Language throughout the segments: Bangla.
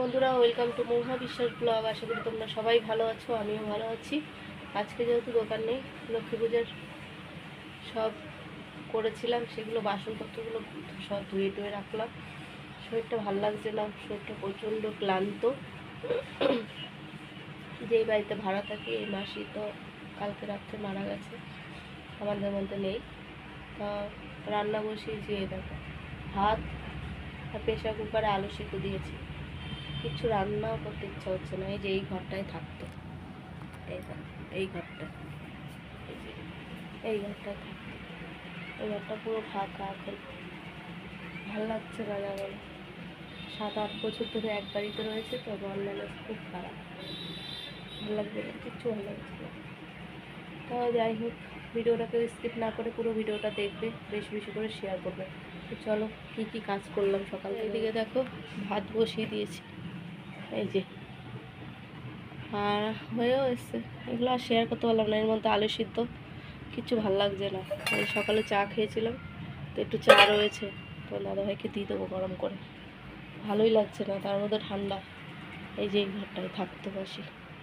বন্ধুরা ওয়েলকাম টু মহা বিশ্বাস ব্লগ আশা করি তোমরা সবাই ভালো আছো, আমিও ভালো আছি। আজকে যেহেতু দোকান নেই, লক্ষ্মী পূজার সব করেছিলাম, সেগুলো বাসনপত্রগুলো সব ধুয়ে টুয়ে রাখলাম। শরীরটা ভালো লাগছে না, শরীরটা প্রচণ্ড ক্লান্ত। যেই বাড়িতে ভাড়া থাকি, এই মাসি তো কালকে রাত্রে মারা গেছে আমাদের মধ্যে নেই। তা রান্না বসিয়েছি দেখো। ভাত আর প্রেশার কুকারে আলু সিদ্ধ দিয়েছি। কিছু রান্নাও করতে ইচ্ছা হচ্ছে না এই যে এই ঘরটায় থাকতো। এই ঘর এই ঘরটা। এই যে, ঘরটায় থাকতো। এই ঘরটা পুরো ফাঁকা এখন ভালো লাগছে না জানো না সাত আট বছর ধরে এক বাড়িতে রয়েছে তো বর্ণনা খুব খারাপ। ভালো লাগছে না কিচ্ছু ভালো লাগছে না। তো যাই হোক ভিডিওটাকে স্কিপ না করে পুরো ভিডিওটা দেখবে বেশি বেশি করে শেয়ার করবে। চলো কী কী কাজ করলাম সকাল এদিকে দেখো ভাত বসিয়ে দিয়েছি। এই যে। আর হয়েও এসছে। এগুলো আর শেয়ার করতে পারলাম না। এর মধ্যে আলু সিদ্ধ। কিছু ভালো লাগছে না। এই সকালে চা খেয়েছিলাম। তো একটু চা রয়েছে। তো দাদাভাইকে দিয়ে দেবো গরম করে। ভালোই লাগছে না। তার মধ্যে ঠান্ডা। এই যে এই ঘরটায় থাকতে পারছি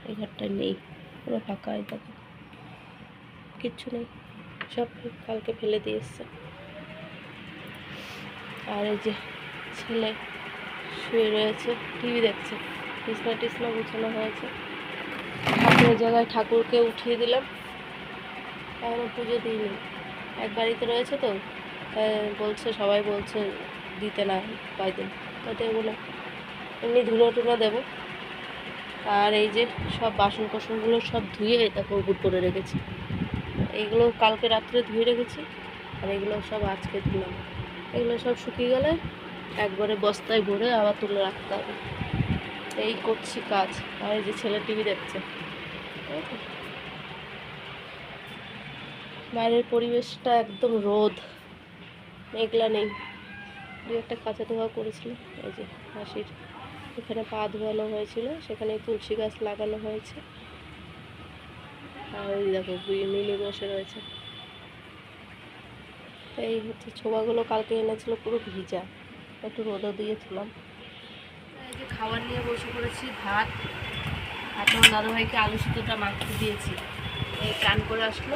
এই ঘরটায় নেই। পুরো ফাঁকা এই দেখো। কিচ্ছু নেই। সব কালকে ফেলে দিয়ে এসছে। আর এই যে ছেলে শুয়ে রয়েছে। টিভি দেখছে। বিছনা টিছনা গুছানো হয়েছে। ঠাকুরের জায়গায় ঠাকুরকে উঠিয়ে দিলাম। এখনও পুজো দিইনি। এক বাড়িতে রয়েছে তো বলছে, সবাই বলছে, দিতে না কয়দিন তো দেবো না। এমনি ধুলো টুলো দেবো। আর এই যে সব বাসন কোসনগুলো সব ধুয়ে তারপর উপর করে রেখেছি। এইগুলো কালকে রাত্রে ধুয়ে রেখেছি। আর এগুলো সব আজকে ধুলাম। এগুলো সব শুকিয়ে গেলে একবারে বস্তায় ভরে আবার তুলে রাখতে হবে। এই করছি কাজ। আর এই যে ছেলে টিভি দেখছে। বাইরের পরিবেশটা একদম রোদ। মেঘলা নেই। দু একটা কাঁচা ধোয়া করেছিল। এই যে হাসির। এখানে পা ধোয়ানো হয়েছিল। সেখানে তুলসী গাছ লাগানো হয়েছে। আর ওই দেখো মিনি বসে রয়েছে। এই হচ্ছে ছোবাগুলো কালকে এনেছিল, পুরো ভিজা। একটু রোদও দিয়েছিলাম। যে খাবার নিয়ে বসে পড়েছি ভাত আর তোমার দাদাভাইকে আলু সিদ্ধটা মাখতে দিয়েছি। এই চান করে আসলো।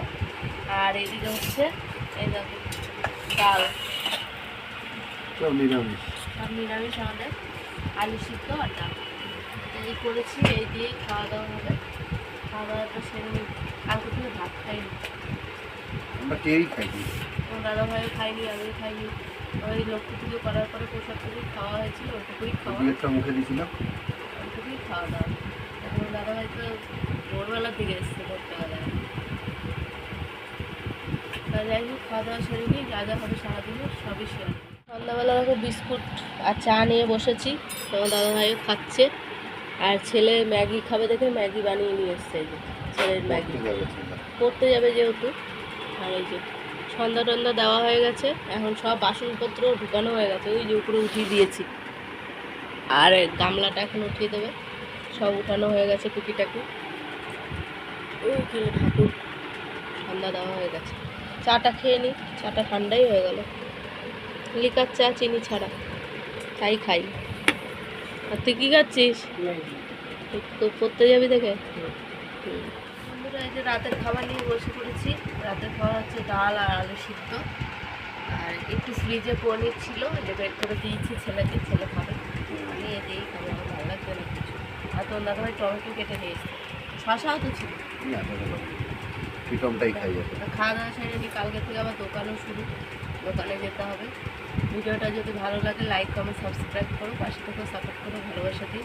আর এদিকে হচ্ছে এই দেখো ডাল। সব নিরামিষ। সব নিরামিষ আমাদের। আলু সিদ্ধ আর ডাল। এই করেছি এই দিয়েই খাওয়া দাওয়া হবে। খাওয়া দাওয়াটা সেরে নিই। কালকে থেকে ভাত খাইনি। আমরা কেউই খাইনি। আমার দাদা ভাইও খাইনি আমিও খাইনি। ওই লক্ষ্মী পুজো করার পরে প্রসাদ টুকু খাওয়া হয়েছিল ওটুকুই খাওয়া বিয়েরটা মুখে দিয়েছিলাম। ওটুকুই খাওয়া দাওয়া। এখন দাদা ভাই তো ভোরবেলার দিকে এসছে হবে তা যাই হোক খাওয়া দাওয়া সেরে নিই যা যা হবে সারাদিনে সবই শেয়ার সন্ধ্যাবেলা দেখো বিস্কুট আর চা নিয়ে বসেছি তোমার দাদা ভাইও খাচ্ছে। আর ছেলে ম্যাগি খাবে দেখে ম্যাগি বানিয়ে নিয়ে এসছে ছেলের ম্যাগি। পড়তে যাবে যেহেতু আর এই যে সন্ধ্যা টন্ধা দেওয়া হয়ে গেছে। এখন সব বাসনপত্র ঢুকানো হয়ে গেছে। ওই যে উপরে উঠিয়ে দিয়েছি। আর গামলাটা এখন উঠিয়ে দেবে। সব উঠানো হয়ে গেছে টুকিটাকি। ওই কিলো ঠাকুর। সন্ধ্যা দেওয়া হয়ে গেছে। চাটা খেয়ে নিই চাটা ঠান্ডাই হয়ে গেল। লিকার চা চিনি ছাড়া। তাই খাই। আর তুই কী খাচ্ছিস? তো পড়তে যাবি দেখে? হুম। এই যে রাতের খাবার নিয়ে বসে পড়েছি। রাতের খাবার হচ্ছে ডাল আর আলু সিদ্ধ। আর একটু ফ্রিজে পনির ছিল যে বের করে দিয়েছি ছেলেকে ছেলে খাবে। আমি এতেই খাব আমার ভালো লাগছে না কিছু। আর তোর দাদা ভাই টমেটো কেটে নিয়ে এসছে। শশাও তো ছিল। প্রীতমটাই খাই খাওয়া দাওয়া সেরে নিই কালকে থেকে আবার দোকানও শুরু। দোকানে যেতে হবে। ভিডিওটা যদি ভালো লাগে লাইক কমেন্ট সাবস্ক্রাইব করো। পাশে থেকে সাপোর্ট করো ভালোবাসা দিই